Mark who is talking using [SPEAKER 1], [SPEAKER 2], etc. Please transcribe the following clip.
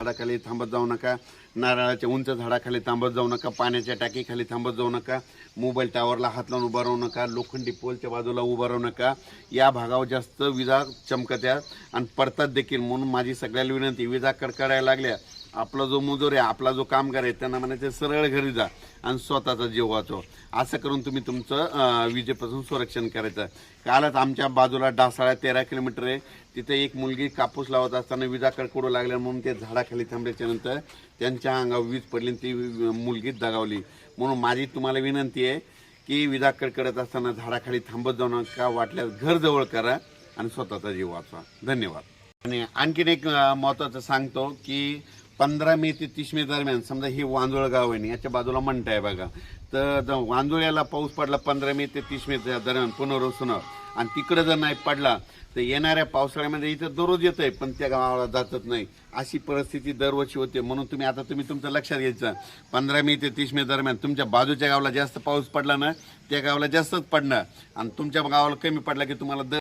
[SPEAKER 1] झाडाखाली थांबत जाऊ नका. नारळाच्या उंच झाडाखाली थांबत जाऊ नका. पाण्याच्या टाकीखाली थांबत जाऊ नका. मोबाईल टावरला हात लावून उभं राहू नका. लोखंडी पोलच्या बाजूला उभं राहू नका. या भागावर जास्त विजा चमकत्या. आणि पडतात देखील म्हणून माझी सगळ्याला विनंती. विजा कडकडायला लागल्या. आपला जो मजूर आहे आपला जो कामगार आहे त्यांना म्हणायचं सरळ घरी जा आणि स्वतःचा जीव वाचव. असं करून तुम्ही तुमचं विजेपासून संरक्षण करायचं. कालच आमच्या बाजूला डासाळा तेरा किलोमीटर आहे. तिथे एक मुलगी कापूस लावत असताना विजा कडकडू लागल्या म्हणून ते झाडाखाली थांबल्याच्यानंतर त्यांच्या अंगावर वीज पडली ती मुलगी दगावली. म्हणून माझी तुम्हाला विनंती आहे की विजा कडकडत असताना झाडाखाली थांबत जाऊ नका वाटल्यास घर जवळ करा आणि स्वतःचा जीव वाचवा. धन्यवाद. आणि आणखीन एक महत्त्वाचं सांगतो की पंधरा मे ते तीस मे दरम्यान समजा हे वांजुळ गाव आहे ना, याच्या बाजूला म्हणताय बघा. तर ज- वांजुळ्याला पाऊस पडला पंधरा मे ते तीस मे दरम्यान पुनर्वसन. आणि तिकडं जर नाही पडला तर येणाऱ्या पावसाळ्यामध्ये इथं दररोज येत आहे पण त्या गावाला जातच नाही. अशी परिस्थिती दरवर्षी होते. म्हणून तुम्ही आता तुम्ही तुमचं लक्षात घ्यायचं. पंधरा मे ते तीस मे दरम्यान तुमच्या बाजूच्या गावाला जास्त पाऊस पडला ना त्या गावाला जास्तच पडणार. आणि तुमच्या गावाला कमी पडला की तुम्हाला दर